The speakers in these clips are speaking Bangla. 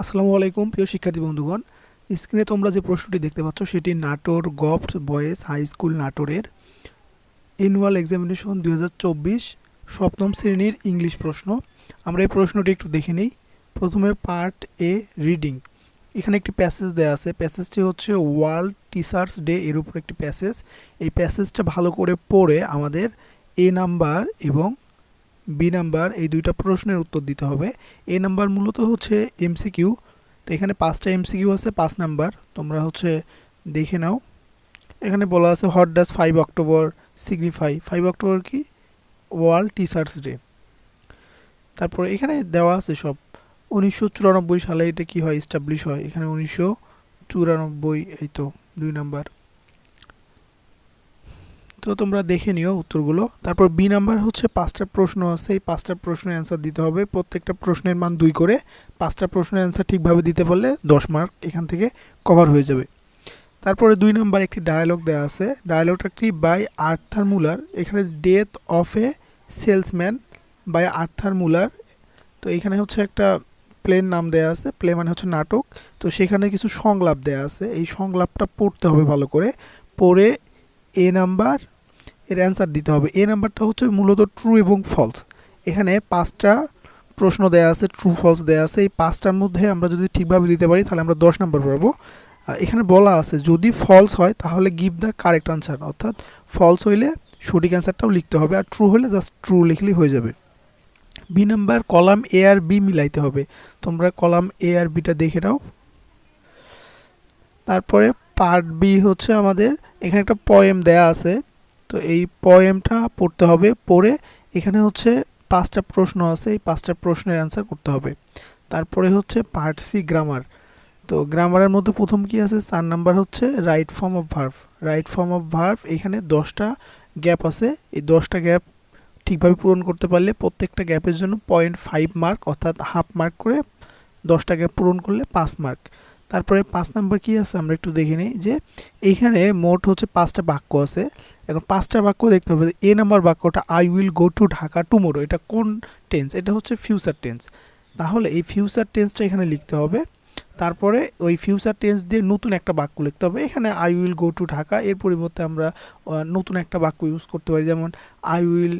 আসসালামু আলাইকুম, প্রিয় শিক্ষার্থী বন্ধুগণ। স্ক্রিনে তোমরা যে প্রশ্নটি দেখতে পাচ্ছ, সেটি Natore govt boys high school নাটোরের অ্যানুয়াল এক্সামিনেশন দু হাজার চব্বিশ সপ্তম শ্রেণির ইংলিশ প্রশ্ন। আমরা এই প্রশ্নটি একটু দেখে নিই। প্রথমে পার্ট এ রিডিং এখানে একটি প্যাসেজ দেওয়া আছে। প্যাসেজটি হচ্ছে ওয়ার্ল্ড টিচার্স ডে এর উপর একটি প্যাসেজ এই প্যাসেজটা ভালো করে পড়ে আমাদের এ নাম্বার এবং বি নাম্বার এই দুইটা প্রশ্নের উত্তর দিতে হবে। এ নাম্বার মূলত হচ্ছে এমসিকিউ তো এখানে পাঁচটা এমসিকিউ আছে, পাঁচ নাম্বার তোমরা হচ্ছে দেখে নাও। এখানে বলা আছে what does five October signify five October কি? ওয়ার্ল্ড টিচার্স ডে তারপর এখানে দেওয়া আছে সব। উনিশশো চুরানব্বই সালে এটা কি হয়? এস্টাবলিশ হয়। এখানে উনিশশো চুরানব্বই, এই তো, দুই নাম্বার তো তোমরা দেখে নিও উত্তরগুলো। তারপর বি নাম্বার হচ্ছে পাঁচটা প্রশ্ন আছে, এই পাঁচটা প্রশ্নের অ্যান্সার দিতে হবে। প্রত্যেকটা প্রশ্নের মান দুই করে পাঁচটা প্রশ্নের অ্যান্সার ঠিকভাবে দিতে পারলে দশ মার্ক এখান থেকে কভার হয়ে যাবে। তারপরে দুই নাম্বার একটি ডায়ালগ দেওয়া আছে। ডায়ালগটা বাই আর্থার মুলার এখানে death of a salesman by Arthur Muller তো এখানে হচ্ছে একটা প্লেন নাম দেওয়া আছে প্লে মানে হচ্ছে নাটক। তো সেখানে কিছু সংলাপ দেওয়া আছে, এই সংলাপটা পড়তে হবে ভালো করে। পড়ে এ নাম্বার এর অ্যান্সার দিতে হবে। এ নাম্বারটা হচ্ছে মূলত ট্রু এবং ফলস এখানে পাঁচটা প্রশ্ন দেওয়া আছে ট্রু ফলস দেওয়া আছে। এই পাঁচটার মধ্যে আমরা যদি ঠিকভাবে দিতে পারি, তাহলে আমরা দশ নাম্বার পাবো। এখানে বলা আছে, যদি ফলস হয়, তাহলে গিভ দ্য কারেক্ট আনসার অর্থাৎ ফলস হইলে সঠিক অ্যান্সারটাও লিখতে হবে, আর ট্রু হলে জাস্ট ট্রু লিখলেই হয়ে যাবে। বি নাম্বার কলাম এ আর বি মিলাইতে হবে। তোমরা কলাম এ আর বিটা দেখে নাও। তারপরে পার্ট বি হচ্ছে আমাদের, এখানে একটা পয়েম দেয়া আছে। তো এই পয়েমটা পড়তে হবে, পড়ে এখানে হচ্ছে পাঁচটা প্রশ্ন আছে, এই পাঁচটা প্রশ্নের অ্যান্সার করতে হবে। তারপরে হচ্ছে পার্ট সি গ্রামার তো গ্রামারের মধ্যে প্রথম কি আছে? চার নাম্বার হচ্ছে right form of verb right form of verb এখানে দশটা গ্যাপ আছে। এই দশটা গ্যাপ ঠিকভাবে পূরণ করতে পারলে প্রত্যেকটা গ্যাপের জন্য পয়েন্ট ফাইভ মার্ক অর্থাৎ হাফ মার্ক করে দশটা গ্যাপ পূরণ করলে পাঁচ মার্ক তারপরে পাঁচ নাম্বার কি আছে? আমরা একটু দেখে নিই যে এইখানে মোট হচ্ছে পাঁচটা বাক্য আছে। এখন পাঁচটা বাক্য দেখতে হবে। এ নাম্বার বাক্যটা I will go to Dhaka tomorrow এটা কোন টেন্স এটা হচ্ছে ফিউচার টেন্স তাহলে এই ফিউচার টেন্সটা এখানে লিখতে হবে। তারপরে ওই ফিউচার টেন্স দিয়ে নতুন একটা বাক্য লিখতে হবে। এখানে I will go to Dhaka এর পরিবর্তে আমরা নতুন একটা বাক্য ইউজ করতে পারি। যেমন I will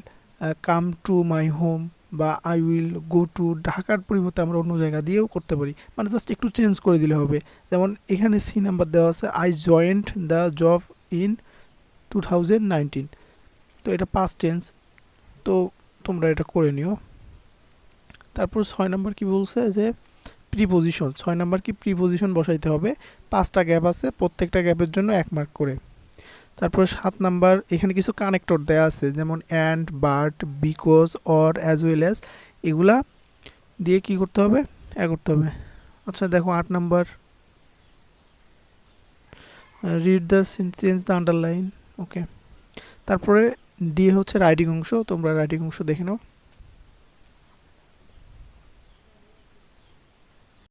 come to my home বা আই উইল গো টু ঢাকার পরিবর্তে আমরা অন্য জায়গা দিয়েও করতে পারি। মানে জাস্ট একটু চেঞ্জ করে দিলে হবে। যেমন এখানে সি নাম্বার দেওয়া আছে I joined the job in two তো এটা পাস্ট টেন্স তো তোমরা এটা করে নিও। তারপর ছয় নাম্বার কি বলছে যে প্রিপোজিশন ছয় নাম্বার কি প্রিপোজিশন বসাইতে হবে। পাঁচটা গ্যাপ আছে, প্রত্যেকটা গ্যাপের জন্য এক মার্ক করে। তারপরে সাত নাম্বার, এখানে কিছু কানেক্টর দেওয়া আছে, যেমন and but because or as well as এগুলা দিয়ে কি করতে হবে? এ করতে হবে। আচ্ছা দেখো আট number. Read the sentence the underline okay তারপরে ডি হচ্ছে রাইডিং অংশ, তোমরা রাইডিং অংশ দেখে নাও।